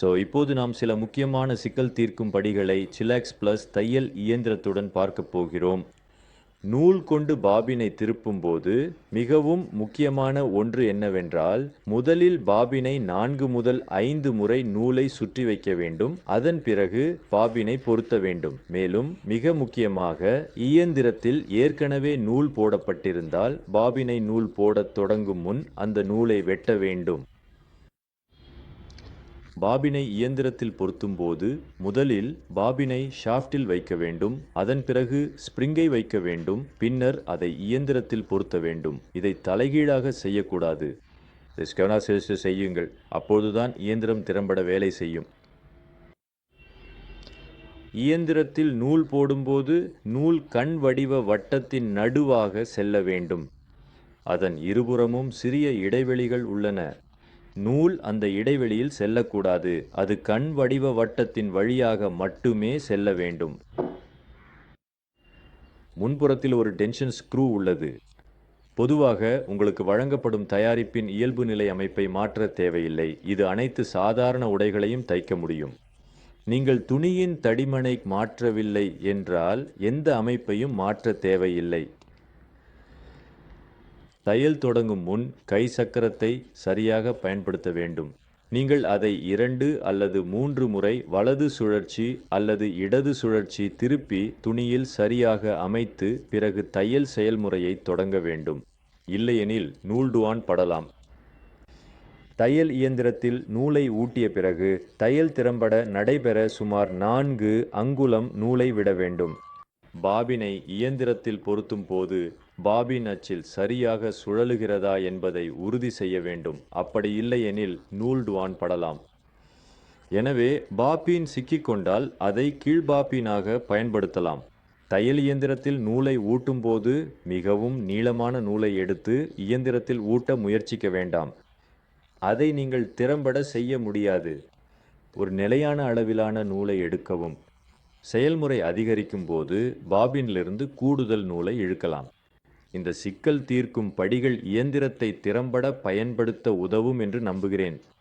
So இப்போது நாம் சில முக்கியமான சிக்கல் தீர்க்கும் படிகளை சிலாக்ஸ் ப்ளஸ் தையல் இயந்திரத்துடன் பார்க்க போகிறோம். நூல் கொண்டு பாபினை திருப்பும் போது மிகவும் முக்கியமான ஒன்று என்னவென்றால் முதலில் பாபினை நான்கு முதல் ஐந்து முறை நூலை சுற்றி வைக்க வேண்டும். அதன் பிறகு பாபினை பொருத்த வேண்டும். மேலும் மிக முக்கியமாக இயந்திரத்தில் ஏற்கனவே நூல் போடப்பட்டிருந்தால் பாபினை நூல் போடத் தொடங்கும் முன் அந்த நூலை வெட்ட வேண்டும். பாபினை இயந்திரத்தில் பொருத்தும் போது முதலில் பாபினை ஷாஃப்டில் வைக்க வேண்டும் அதன் பிறகு ஸ்ப்ரிங்கை வைக்க வேண்டும் பின்னர் அதை இயந்திரத்தில் பொருத்த வேண்டும். இதை தலைகீழாக செய்யக்கூடாது. இதை செய்யுங்கள். அப்போதுதான் இயந்திரம் திறம்பட வேலை செய்யும். இயந்திரத்தில் நூல் போடும்போது நூல் கண் வடிவ வட்டத்தின் நடுவாக செல்ல வேண்டும். அதன் இருபுறமும் சிறிய இடைவெளிகள் உள்ளன. நூல் அந்த இடைவெளியில் செல்லக்கூடாது. அது கண் வடிவ வட்டத்தின் வழியாக மட்டுமே செல்ல வேண்டும். முன்புறத்தில் ஒரு டென்ஷன் ஸ்க்ரூ உள்ளது. பொதுவாக உங்களுக்கு வழங்கப்படும் தயாரிப்பின் இயல்பு நிலை அமைப்பை மாற்ற தேவையில்லை. இது அனைத்து சாதாரண உடைகளையும் தைக்க முடியும். நீங்கள் துணியின் தடிமனை மாற்றவில்லை என்றால் எந்த அமைப்பையும் மாற்ற தேவையில்லை. தையல் தொடங்கும் முன் கை சக்கரத்தை சரியாக பயன்படுத்த வேண்டும். நீங்கள் அதை இரண்டு அல்லது மூன்று முறை வலது சுழற்சி அல்லது இடது சுழற்சி திருப்பி துணியில் சரியாக அமைத்து பிறகு தையல் செயல்முறையை தொடங்க வேண்டும். இல்லையெனில் நூல்டுவான் படலாம். தையல் இயந்திரத்தில் நூலை ஊட்டிய பிறகு தையல் திறம்பட நடைபெற சுமார் நான்கு அங்குலம் நூலை விட வேண்டும். பாபினை இயந்திரத்தில் பொருத்தும் போது பாபின் அச்சில் சரியாக சுழலுகிறதா என்பதை உறுதி செய்ய வேண்டும். அப்படி இல்லையெனில் நூல்டுவான் படலாம். எனவே பாபின் சிக்கிக்கொண்டால் அதை கீழ்பாபினாக பயன்படுத்தலாம். தையல் இயந்திரத்தில் நூலை ஊட்டும் போது மிகவும் நீளமான நூலை எடுத்து இயந்திரத்தில் ஊட்ட முயற்சிக்க வேண்டாம். அதை நீங்கள் திறம்பட செய்ய முடியாது. ஒரு நிலையான அளவிலான நூலை எடுக்கவும். செயல்முறை அதிகரிக்கும் போது பாபினிலிருந்து கூடுதல் நூலை இழுக்கலாம். இந்த சிக்கல் தீர்க்கும் படிகள் இயந்திரத்தை திறம்பட பயன்படுத்த உதவும் என்று நம்புகிறேன்.